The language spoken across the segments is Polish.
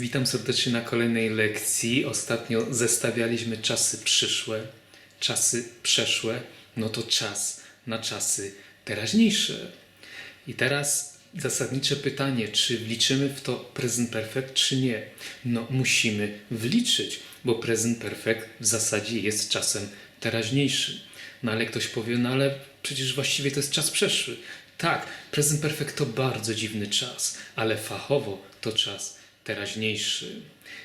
Witam serdecznie na kolejnej lekcji. Ostatnio zestawialiśmy czasy przyszłe, czasy przeszłe, no to czas na czasy teraźniejsze. I teraz zasadnicze pytanie, czy wliczymy w to present perfect, czy nie? No musimy wliczyć, bo present perfect w zasadzie jest czasem teraźniejszy. No ale ktoś powie, no ale przecież właściwie to jest czas przeszły. Tak, present perfect to bardzo dziwny czas, ale fachowo to czas teraźniejszy.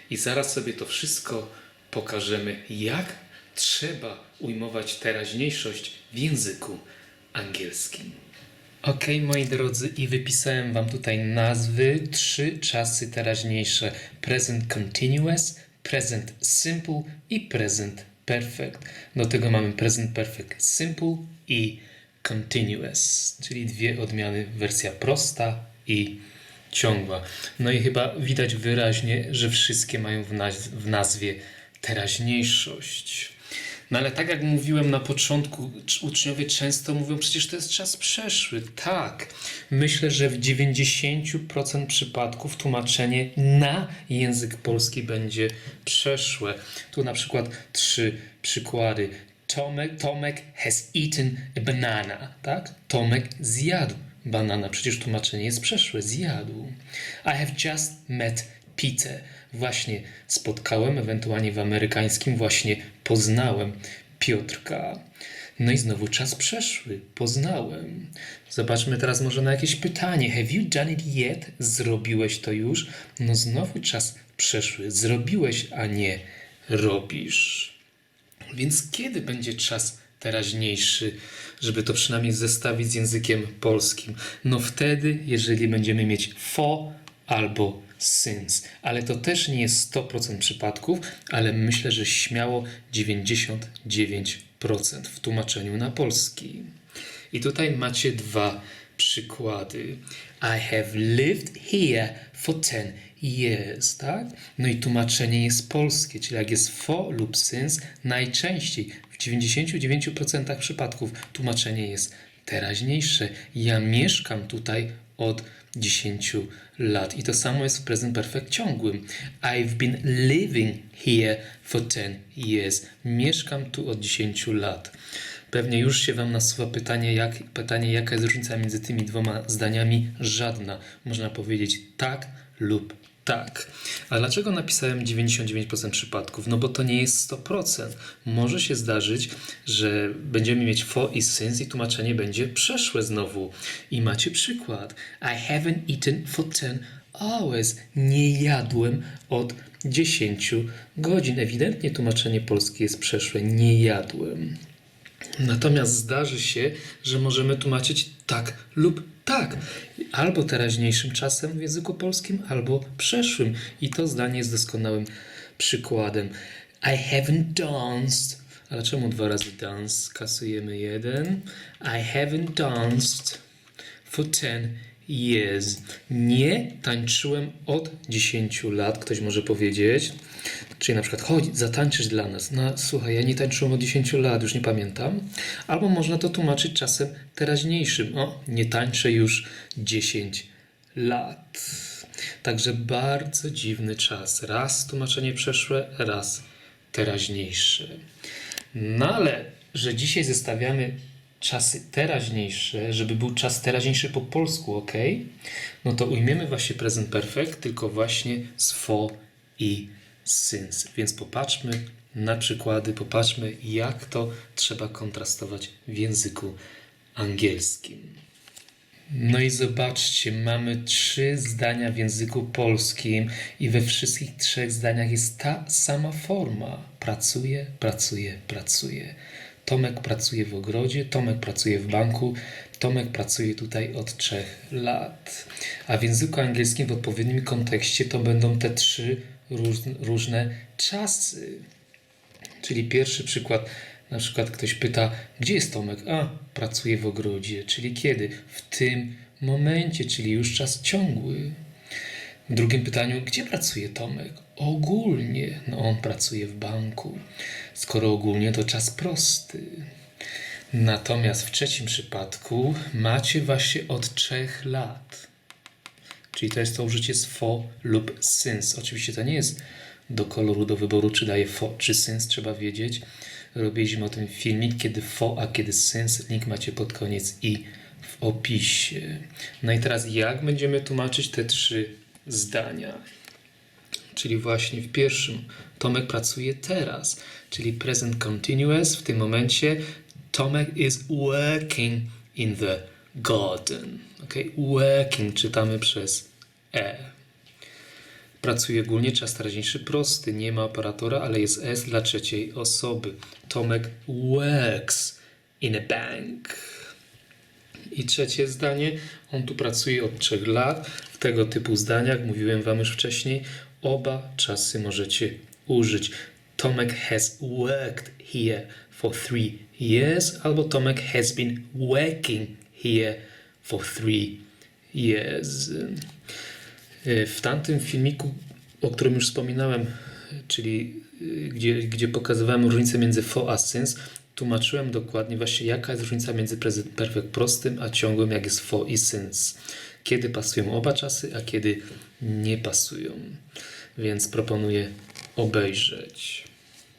I zaraz sobie to wszystko pokażemy, jak trzeba ujmować teraźniejszość w języku angielskim. Ok, moi drodzy, i wypisałem Wam tutaj nazwy, trzy czasy teraźniejsze: present continuous, present simple i present perfect. Do tego mamy present perfect simple i continuous, czyli dwie odmiany, wersja prosta i ciągła. No i chyba widać wyraźnie, że wszystkie mają w, naz- w nazwie teraźniejszość. No ale tak jak mówiłem na początku, uczniowie często mówią, przecież to jest czas przeszły. Tak, myślę, że w 90% przypadków tłumaczenie na język polski będzie przeszłe. Tu na przykład trzy przykłady. Tomek, Tomek has eaten a banana, tak? Tomek zjadł banana. Przecież tłumaczenie jest przeszłe. Zjadł. I have just met Peter. Właśnie spotkałem, ewentualnie w amerykańskim, właśnie poznałem Piotrka. No i znowu czas przeszły. Poznałem. Zobaczmy teraz może na jakieś pytanie. Have you done it yet? Zrobiłeś to już? No znowu czas przeszły. Zrobiłeś, a nie robisz. Więc kiedy będzie czas teraźniejszy, żeby to przynajmniej zestawić z językiem polskim? No wtedy, jeżeli będziemy mieć for albo since. Ale to też nie jest 100% przypadków, ale myślę, że śmiało 99% w tłumaczeniu na polski. I tutaj macie dwa przykłady. I have lived here for 10 years, tak? No i tłumaczenie jest polskie, czyli jak jest for lub since, najczęściej w 99% przypadków tłumaczenie jest teraźniejsze. Ja mieszkam tutaj od 10 lat. I to samo jest w present perfect ciągłym. I've been living here for 10 years. Mieszkam tu od 10 lat. Pewnie już się Wam nasuwa pytanie, jak, pytanie, jaka jest różnica między tymi dwoma zdaniami? Żadna. Można powiedzieć tak lub tak. A dlaczego napisałem 99% przypadków? No bo to nie jest 100%. Może się zdarzyć, że będziemy mieć for i since i tłumaczenie będzie przeszłe znowu. I macie przykład. I haven't eaten for 10 hours. Nie jadłem od 10 godzin. Ewidentnie tłumaczenie polskie jest przeszłe. Nie jadłem. Natomiast zdarzy się, że możemy tłumaczyć tak lub tak, albo teraźniejszym czasem w języku polskim, albo przeszłym. I to zdanie jest doskonałym przykładem. I haven't danced. Ale czemu dwa razy dance? Kasujemy jeden. I haven't danced for 10 years. Nie tańczyłem od 10 lat, ktoś może powiedzieć. Czyli na przykład, chodź, zatańczysz dla nas. No słuchaj, ja nie tańczyłem od 10 lat, już nie pamiętam. Albo można to tłumaczyć czasem teraźniejszym. O, nie tańczę już 10 lat. Także bardzo dziwny czas. Raz tłumaczenie przeszłe, raz teraźniejsze. No ale, że dzisiaj zestawiamy czasy teraźniejsze, żeby był czas teraźniejszy po polsku, ok? No to ujmiemy właśnie present perfect, tylko właśnie z for i since. Więc popatrzmy na przykłady, popatrzmy jak to trzeba kontrastować w języku angielskim. No i zobaczcie, mamy trzy zdania w języku polskim i we wszystkich trzech zdaniach jest ta sama forma. Pracuje, pracuje, pracuje. Tomek pracuje w ogrodzie, Tomek pracuje w banku, Tomek pracuje tutaj od trzech lat. A w języku angielskim w odpowiednim kontekście to będą te trzy róż, różne czasy. Czyli pierwszy przykład, na przykład ktoś pyta, gdzie jest Tomek? A, pracuje w ogrodzie. Czyli kiedy? W tym momencie, czyli już czas ciągły. W drugim pytaniu, gdzie pracuje Tomek? Ogólnie. No on pracuje w banku. Skoro ogólnie, to czas prosty. Natomiast w trzecim przypadku macie właśnie od trzech lat. Czyli to jest to użycie z for lub since. Oczywiście to nie jest do koloru do wyboru, czy daje for czy since, trzeba wiedzieć. Robiliśmy o tym filmik, kiedy for, a kiedy since. Link macie pod koniec i w opisie. No i teraz jak będziemy tłumaczyć te trzy zdania? Czyli właśnie w pierwszym Tomek pracuje teraz, czyli present continuous w tym momencie Tomek is working in the garden. Okay? Working czytamy przez e. Pracuje ogólnie czas teraźniejszy prosty, nie ma operatora, ale jest s dla trzeciej osoby. Tomek works in a bank. I trzecie zdanie, on tu pracuje od trzech lat. W tego typu zdaniach, mówiłem Wam już wcześniej, oba czasy możecie użyć. Tomek has worked here for three years, albo Tomek has been working here for three years. Y, W tamtym filmiku, o którym już wspominałem, czyli y, gdzie, gdzie pokazywałem różnicę między for a since, tłumaczyłem dokładnie właśnie jaka jest różnica między perfect prostym a ciągłym, jak jest for i since. Kiedy pasują oba czasy, a kiedy nie pasują. Więc proponuję obejrzeć.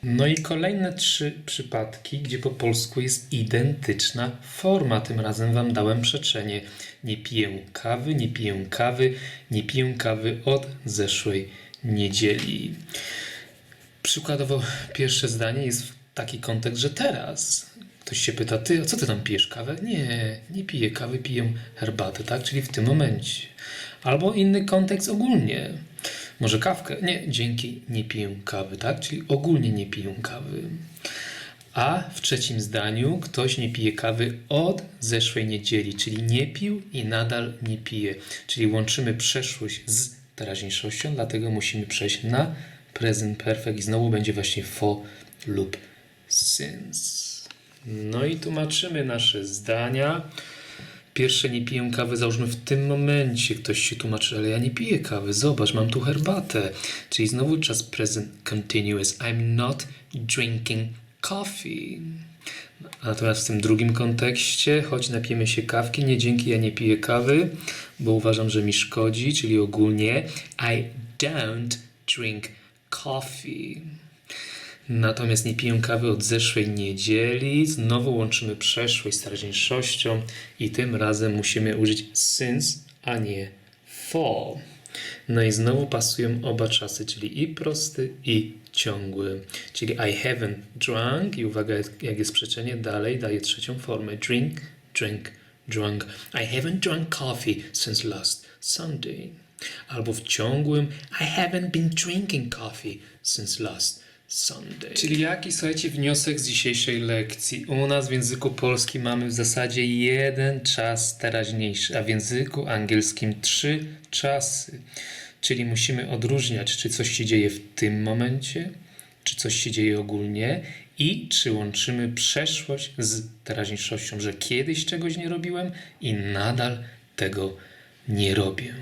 No i kolejne trzy przypadki, gdzie po polsku jest identyczna forma. Tym razem Wam dałem przeczenie. Nie piję kawy, nie piję kawy, nie piję kawy od zeszłej niedzieli. Przykładowo pierwsze zdanie jest w taki kontekst, że teraz. Ktoś się pyta, ty, a co ty tam pijesz kawę? Nie, nie piję kawy, piję herbatę, tak? Czyli w tym momencie. Albo inny kontekst ogólnie. Może kawkę? Nie, dzięki, nie piję kawy, tak? Czyli ogólnie nie piję kawy. A w trzecim zdaniu ktoś nie pije kawy od zeszłej niedzieli, czyli nie pił i nadal nie pije. Czyli łączymy przeszłość z teraźniejszością, dlatego musimy przejść na present perfect i znowu będzie właśnie for lub since. No i tłumaczymy nasze zdania. Pierwsze nie piję kawy, załóżmy w tym momencie. Ktoś się tłumaczy, ale ja nie piję kawy. Zobacz, mam tu herbatę. Czyli znowu czas present continuous. I'm not drinking coffee. Natomiast w tym drugim kontekście, choć napijemy się kawki, nie dzięki, ja nie piję kawy, bo uważam, że mi szkodzi, czyli ogólnie I don't drink coffee. Natomiast nie piję kawy od zeszłej niedzieli. Znowu łączymy przeszłość z teraźniejszością i tym razem musimy użyć since, a nie for. No i znowu pasują oba czasy, czyli i prosty, i ciągły. Czyli I haven't drunk i uwaga, jak jest przeczenie, dalej daje trzecią formę. Drink, drink, drunk. I haven't drunk coffee since last Sunday. Albo w ciągłym I haven't been drinking coffee since last Sunday. Czyli jaki, słuchajcie, wniosek z dzisiejszej lekcji? U nas w języku polskim mamy w zasadzie jeden czas teraźniejszy, a w języku angielskim trzy czasy. Czyli musimy odróżniać, czy coś się dzieje w tym momencie, czy coś się dzieje ogólnie i czy łączymy przeszłość z teraźniejszością, że kiedyś czegoś nie robiłem i nadal tego nie robię.